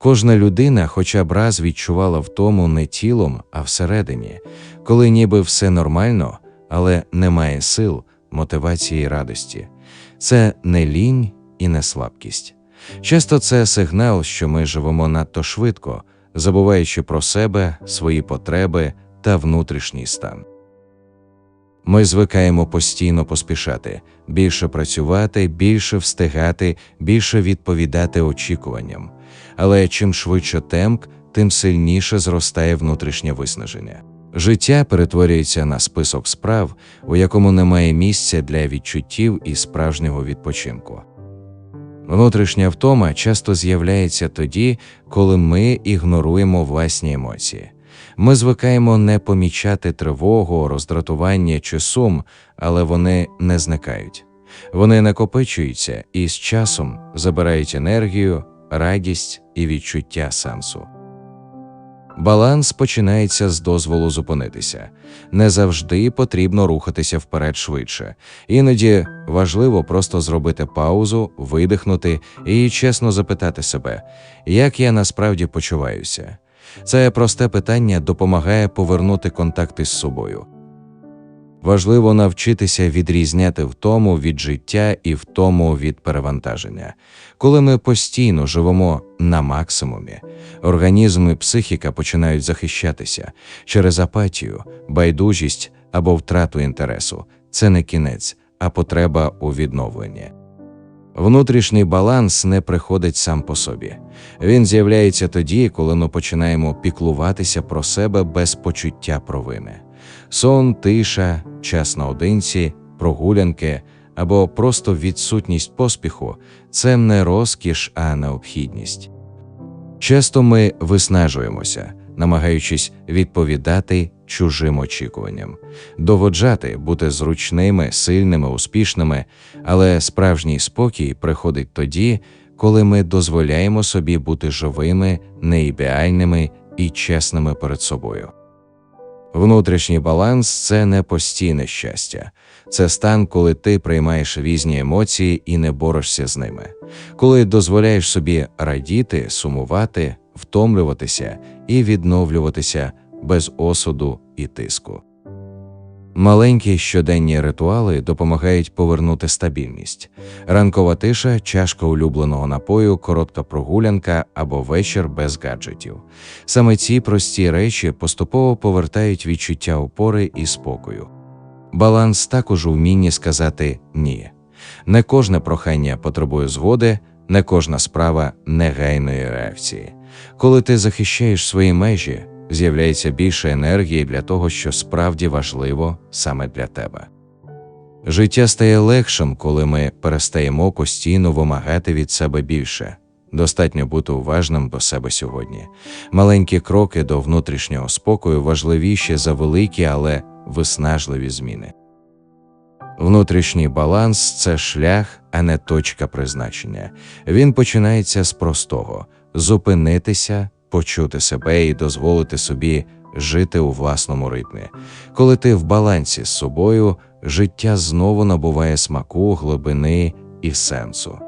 Кожна людина хоча б раз відчувала втому не тілом, а всередині, коли ніби все нормально, але немає сил, мотивації і радості. Це не лінь і не слабкість. Часто це сигнал, що ми живемо надто швидко, забуваючи про себе, свої потреби та внутрішній стан. Ми звикаємо постійно поспішати, більше працювати, більше встигати, більше відповідати очікуванням. Але чим швидше темп, тим сильніше зростає внутрішнє виснаження. Життя перетворюється на список справ, у якому немає місця для відчуттів і справжнього відпочинку. Внутрішня втома часто з'являється тоді, коли ми ігноруємо власні емоції. Ми звикаємо не помічати тривогу, роздратування чи сум, але вони не зникають. Вони накопичуються і з часом забирають енергію, радість і відчуття сенсу. Баланс починається з дозволу зупинитися. Не завжди потрібно рухатися вперед швидше. Іноді важливо просто зробити паузу, видихнути і чесно запитати себе, як я насправді почуваюся. Це просте питання допомагає повернути контакти з собою. Важливо навчитися відрізняти втому від життя і втому від перевантаження. Коли ми постійно живемо на максимумі, організм і психіка починають захищатися через апатію, байдужість або втрату інтересу. Це не кінець, а потреба у відновленні. Внутрішній баланс не приходить сам по собі. Він з'являється тоді, коли ми починаємо піклуватися про себе без почуття провини. Сон, тиша, час наодинці, прогулянки або просто відсутність поспіху це не розкіш, а необхідність. Часто ми виснажуємося, намагаючись відповідати чужим очікуванням, доводжати бути зручними, сильними, успішними, але справжній спокій приходить тоді, коли ми дозволяємо собі бути живими, неідеальними і чесними перед собою. Внутрішній баланс це не постійне щастя, це стан, коли ти приймаєш різні емоції і не борешся з ними, коли дозволяєш собі радіти, сумувати, втомлюватися і відновлюватися без осуду і тиску. Маленькі щоденні ритуали допомагають повернути стабільність. Ранкова тиша, чашка улюбленого напою, коротка прогулянка або вечір без гаджетів. Саме ці прості речі поступово повертають відчуття опори і спокою. Баланс також у вмінні сказати ні. Не кожне прохання потребує згоди, не кожна справа негайної реакції. Коли ти захищаєш свої межі, з'являється більше енергії для того, що справді важливо саме для тебе. Життя стає легшим, коли ми перестаємо постійно вимагати від себе більше. Достатньо бути уважним до себе сьогодні. Маленькі кроки до внутрішнього спокою важливіші за великі, але виснажливі зміни. Внутрішній баланс це шлях, а не точка призначення. Він починається з простого зупинитися, почути себе і дозволити собі жити у власному ритмі. Коли ти в балансі з собою, життя знову набуває смаку, глибини і сенсу.